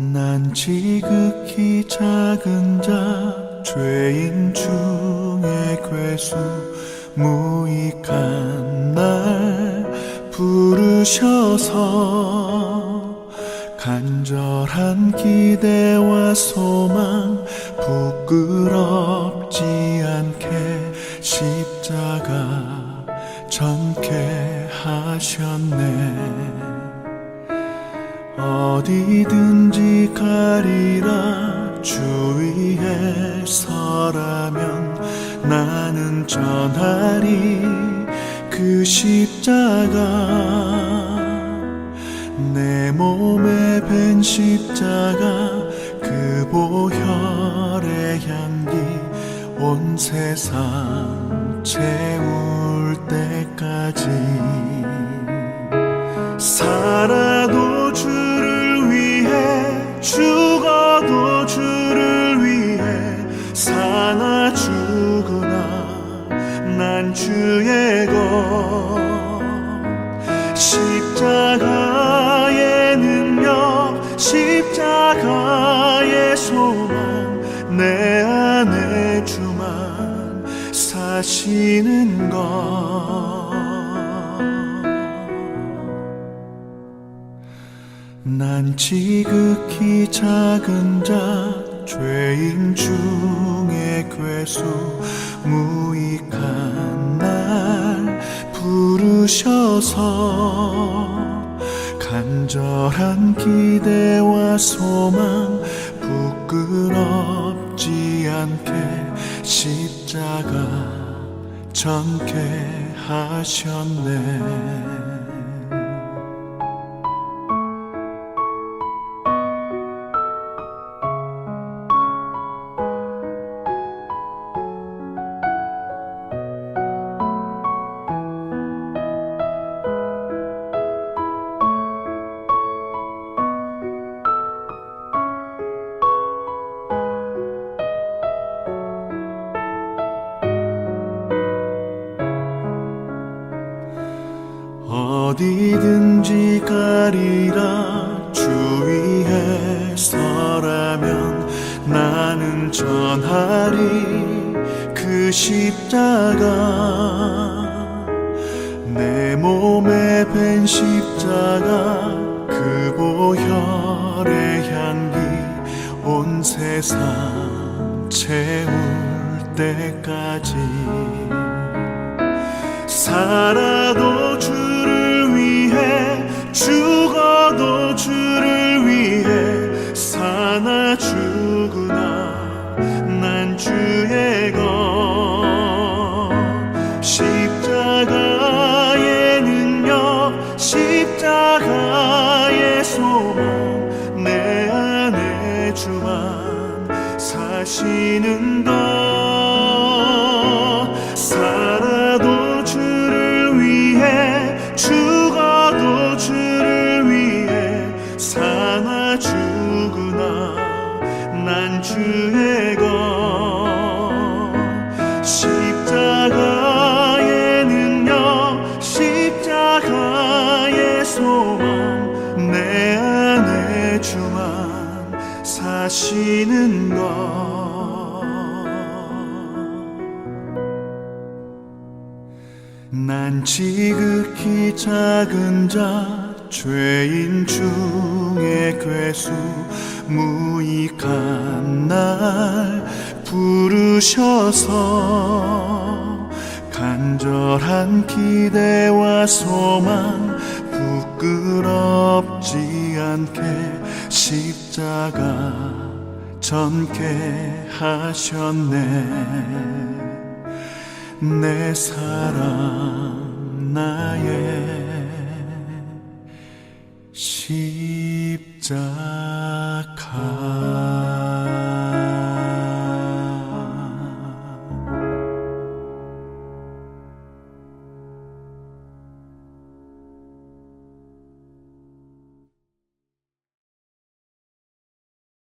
난 지극히 작은 자 죄인 중에 괴수 무익한 날 부르셔서 간절한 기대와 소망 부끄럽지 않게 십자가 전케 하셨네 어디든지 가리라. 주위에 서라면 나는 전하리. 그 십자가 내 몸에 벤 십자가 그 보혈의 향기 온 세상 채울 때까지 살아도 주 십자가의 능력 십자가의 소망 내 안에 주만 사시는 것. 난 지극히 작은 자 죄인 중에 괴수 무익한 날 부르셔서 간절한 기대와 소망 부끄럽지 않게 십자가 전케 하셨네 어디든지 가리라. 주위에 서라면 나는 전하리. 그 십자가 내 몸에 벤 십자가 그 보혈의 향기 온 세상 채울 때까지 살아도 주를 죽어도 주를 위해 사나 죽으나 난 주의 것. 십자가의 능력 십자가의 소망 내 안에 주만 사시는 것 것 십자가의 능력 십자가의 소망 내 안에 주만 사시는 것. 난 지극히 작은 자 죄인 중에 괴수 무익한 날 부르셔서 간절한 기대와 소망 부끄럽지 않게 십자가 전케 하셨네. 내 사랑 나의 십자가